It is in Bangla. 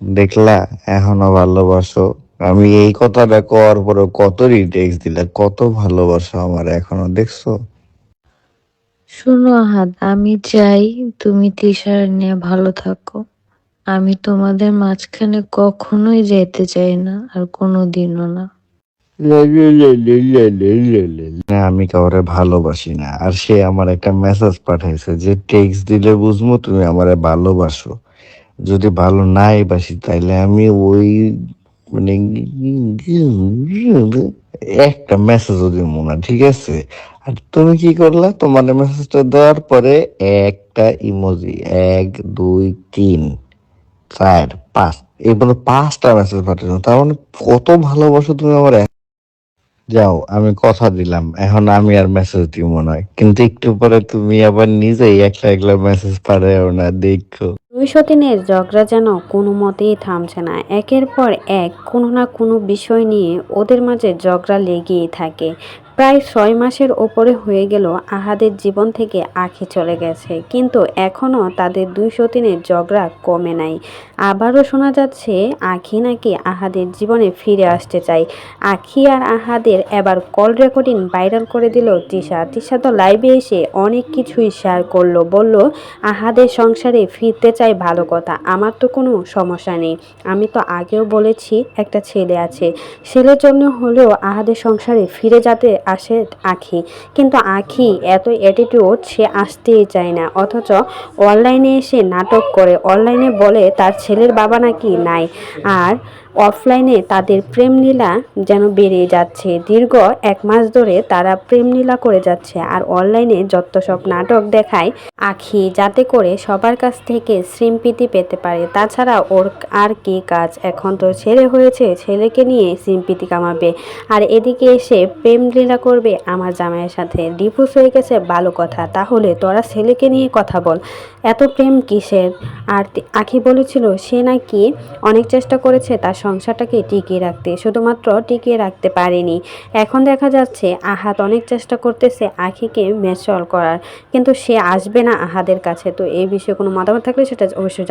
দেখলা এখনও ভালোবাসো। আমি এই কথাটা কওয়ার পরে কত রিটেক্স দিলা কত ভালোবাসো আমার এখনও দেখছ? শোনো আহাদ আমি চাই তুমি তিশার নিয়ে ভালো থাকো। আমি তোমাদের মাঝখানে কখনোই যেতে চাই না আর কোনো দিনও না। না আমি কাউরে ভালোবাসি না আর সে আমার একটা মেসেজ পাঠাইছে যে টেক্সট দিলে বুঝব তুমি আমারে ভালোবাসো যদি ভালো নাই বাসি, তাইলে আমি ওই মানে একটা মেসেজও দিব না, ঠিক আছে? আর তুমি কি করলা? তোমার মেসেজটা দেওয়ার পরে একটা ইমোজি এক, দুই, তিন, চার, পাঁচ এগুলো পাঁচটা মেসেজ পাঠানো তার মানে কত ভালোবাসো তুমি আমার যাও, আমি কথা দিলাম। এখন আমি আর মেসেজ দিব না। কিন্তু একটু পরে তুমি আবার নিজেই একটা একলা মেসেজ পাঠাও না, দেখো। দুই সতীনের ঝগড়া যেন কোনো মতেই থামছে না। একের পর এক কোনো না কোনো বিষয় নিয়ে ওদের মাঝে ঝগড়া লেগেই থাকে। প্রায় ছয় মাসের ওপরে হয়ে গেল আহাদের জীবন থেকে আখি চলে গেছে। কিন্তু এখনও তাদের দুই সতীনের ঝগড়া কমে নাই। আবারও শোনা যাচ্ছে, আখি নাকি আহাদের জীবনে ফিরে আসতে চাই আখি আর আহাদের এবার কল রেকর্ডিং ভাইরাল করে দিল তিশা তিশা তো লাইভে এসে অনেক কিছুই শেয়ার করল, বলল, আহাদের সংসারে ফিরতে চাই ভালো কথা, আমার তো কোনো সমস্যা নেই। আমি তো আগেও বলেছি, একটা ছেলে আছে। ছেলের জন্য হলেও আহাদের সংসারে ফিরে যেতে আসে আঁখি। কিন্তু আঁখি এত অ্যাটিটিউড সে আসতেই চায় না। অথচ অনলাইনে এসে নাটক করে। অনলাইনে বলে, তার ছেলের বাবা নাকি নাই? আর অফলাইনে তাদের প্রেম লীলা যেন বেড়ে যাচ্ছে। দীর্ঘ এক মাস ধরে তারা প্রেম লীলা করে যাচ্ছে আর অনলাইনে যত সব নাটক দেখায় আখি যাতে করে সবার কাছ থেকে স্মৃতি পেতে পারে। তাছাড়া ওর আর কি কাজ? এখন তো ছেলে হয়েছে, ছেলেকে নিয়ে স্মৃতি কামাবে। আর এদিকে এসে প্রেম লীলা করবে আমার জামাইয়ের সাথে। ডিভোর্স হয়ে গেছে, ভালো কথা। তাহলে তোরা ছেলেকে নিয়ে কথা বল। এত প্রেম কিসের? আর আখি বলেছিল, সে নাকি অনেক চেষ্টা করেছে, তার সংসারটাকে টিকিয়ে রাখতে, শুধুমাত্র টিকিয়ে রাখতে পারেনি এখন দেখা যাচ্ছে আহাত অনেক চেষ্টা করতেছে আখিকে মেচল করার, কিন্তু সে আসবে না আহাদের কাছে তো এই বিষয়ে কোনো মতামত থাকলে সেটা অবশ্যই।